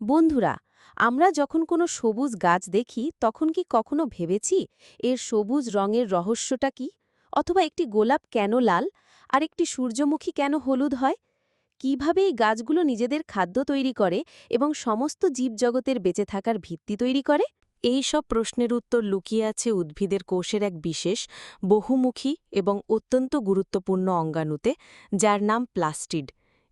বন্ধুরা, আমরা যখন কোনো সবুজ গাছ দেখি, তখন কি কখনো ভেবেছি এর সবুজ রঙের রহস্যটা কি? অথবা একটি গোলাপ কেন লাল আর একটি সূর্যমুখী কেন হলুদ হয়? কীভাবে এই গাছগুলো নিজেদের খাদ্য তৈরি করে এবং সমস্ত জীবজগতের বেঁচে থাকার ভিত্তি তৈরি করে? এই সব প্রশ্নের উত্তর লুকিয়ে আছে উদ্ভিদের কোষের এক বিশেষ, বহুমুখী এবং অত্যন্ত গুরুত্বপূর্ণ অঙ্গাণুতে, যার নাম প্লাস্টিড।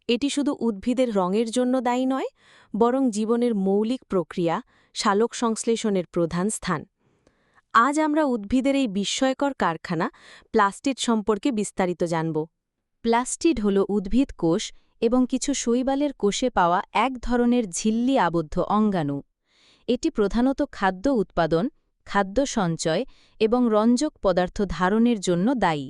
এটি শুধু উদ্ভিদের রঙের জন্য দায়ী নয়, বরং জীবনের মৌলিক প্রক্রিয়া, শালক সংশ্লেষণের প্রধান স্থান। আজ আমরা উদ্ভিদের এই বিস্ময়কর কারখানা প্লাস্টিড সম্পর্কে বিস্তারিত জানব। প্লাস্টিড হল উদ্ভিদ কোষ এবং কিছু শৈবালের কোষে পাওয়া এক ধরনের ঝিল্লি আবদ্ধ অঙ্গাণু। এটি প্রধানত খাদ্য উৎপাদন, খাদ্য সঞ্চয় এবং রঞ্জক পদার্থ ধারণের জন্য দায়ী।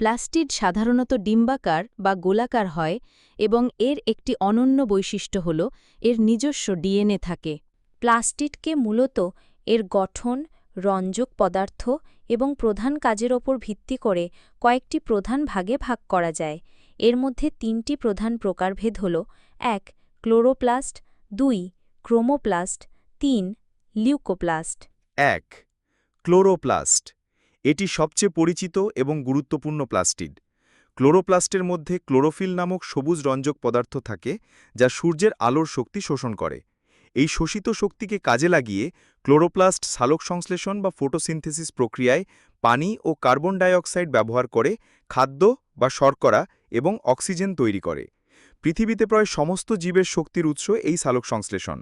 প্লাস্টিড সাধারণত ডিম্বাকার বা গোলাকার হয় এবং এর একটি অনন্য বৈশিষ্ট্য হল এর নিজস্ব ডিএনএ থাকে। প্লাস্টিডকে মূলত এর গঠন, রঞ্জক পদার্থ এবং প্রধান কাজের ওপর ভিত্তি করে কয়েকটি প্রধান ভাগে ভাগ করা যায়। এর মধ্যে তিনটি প্রধান প্রকারভেদ হল, এক, ক্লোরোপ্লাস্ট, দুই, ক্রোমোপ্লাস্ট, তিন, লিউকোপ্লাস্ট। এক, ক্লোরোপ্লাস্ট। এটি সবচেয়ে পরিচিত এবং গুরুত্বপূর্ণ প্লাস্টিড। ক্লোরোপ্লাস্টের মধ্যে ক্লোরোফিল নামক সবুজ রঞ্জক পদার্থ থাকে যা সূর্যের আলোর শক্তি শোষণ করে। এই শোষিত শক্তিকে কাজে লাগিয়ে ক্লোরোপ্লাস্ট সালোক সংশ্লেষণ বা ফটোসিনথেসিস প্রক্রিয়ায় পানি ও কার্বন ডাইঅক্সাইড ব্যবহার করে খাদ্য বা শর্করা এবং অক্সিজেন তৈরি করে। পৃথিবীতে প্রায় সমস্ত জীবের শক্তির উৎস এই সালোক সংশ্লেষণ।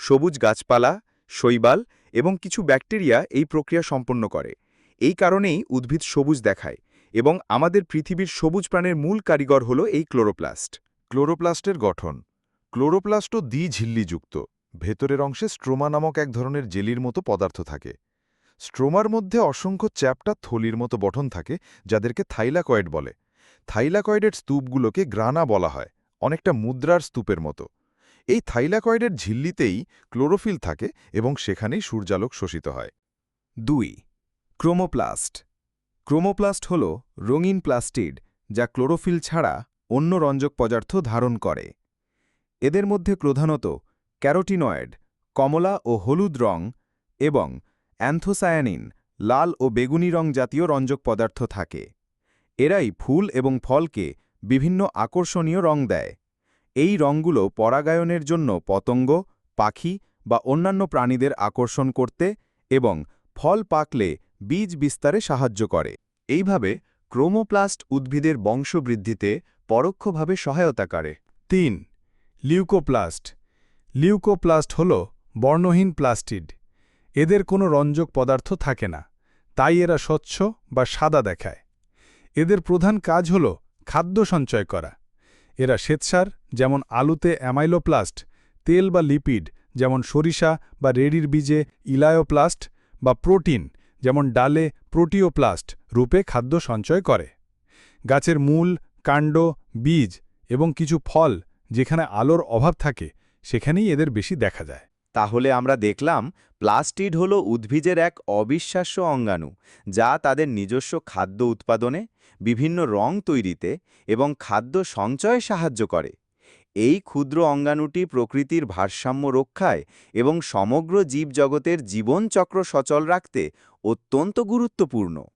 সবুজ গাছপালা, শৈবাল এবং কিছু ব্যাকটেরিয়া এই প্রক্রিয়া সম্পন্ন করে। এই কারণেই উদ্ভিদ সবুজ দেখায় এবং আমাদের পৃথিবীর সবুজ প্রাণের মূল কারিগর হল এই ক্লোরোপ্লাস্ট। ক্লোরোপ্লাস্টের গঠন। ক্লোরোপ্লাস্টও দ্বিঝিল্লিযুক্ত। ভেতরের অংশে স্ট্রোমা নামক এক ধরনের জেলির মতো পদার্থ থাকে। স্ট্রোমার মধ্যে অসংখ্য চ্যাপ্টা থলির মতো গঠন থাকে, যাদেরকে থাইলাকয়েড বলে। থাইলাকয়েডের স্তূপগুলোকে গ্রানা বলা হয়, অনেকটা মুদ্রার স্তূপের মতো। এই থাইলাকয়েডের ঝিল্লিতেই ক্লোরোফিল থাকে এবং সেখানেই সূর্যালোক শোষিত হয়। দুই ক্রোমোপ্লাস্ট। ক্রোমোপ্লাস্ট হল রঙিন প্লাস্টিড যা ক্লোরোফিল ছাড়া অন্য রঞ্জক পদার্থ ধারণ করে। এদের মধ্যে প্রধানত ক্যারোটিনয়েড, কমলা ও হলুদ রং এবং অ্যান্থোসায়ানিন, লাল ও বেগুনি রং জাতীয় রঞ্জক পদার্থ থাকে। এরাই ফুল এবং ফলকে বিভিন্ন আকর্ষণীয় রং দেয়। এই রঙগুলো পরাগায়নের জন্য পতঙ্গ, পাখি বা অন্যান্য প্রাণীদের আকর্ষণ করতে এবং ফল পাকলে বীজ বিস্তারে সাহায্য করে। এইভাবে ক্রোমোপ্লাস্ট উদ্ভিদের বংশবৃদ্ধিতে পরোক্ষভাবে সহায়তা করে। তিন, লিউকোপ্লাস্ট। লিউকোপ্লাস্ট হল বর্ণহীন প্লাস্টিড। এদের কোনো রঞ্জক পদার্থ থাকে না, তাই এরা স্বচ্ছ বা সাদা দেখায়। এদের প্রধান কাজ হল খাদ্য সঞ্চয় করা। এরা শ্বেতসার, যেমন আলুতে অ্যামাইলোপ্লাস্ট, তেল বা লিপিড, যেমন সরিষা বা রেডির বীজে ইলায়োপ্লাস্ট বা প্রোটিন যেমন ডালে প্রোটিওপ্লাস্ট রূপে খাদ্য সঞ্চয় করে। গাছের মূল, কাণ্ড, বীজ এবং কিছু ফল যেখানে আলোর অভাব থাকে, সেখানেই এদের বেশি দেখা যায়। তাহলে আমরা দেখলাম প্লাস্টিড হল উদ্ভিদের এক অবিশ্বাস্য অঙ্গাণু, যা তাদের নিজস্ব খাদ্য উৎপাদনে, বিভিন্ন রং তৈরিতে এবং খাদ্য সঞ্চয়ে সাহায্য করে। এই ক্ষুদ্র অঙ্গাণুটি প্রকৃতির ভারসাম্য রক্ষায় এবং সমগ্র জীবজগতের জীবনচক্র সচল রাখতে অত্যন্ত গুরুত্বপূর্ণ।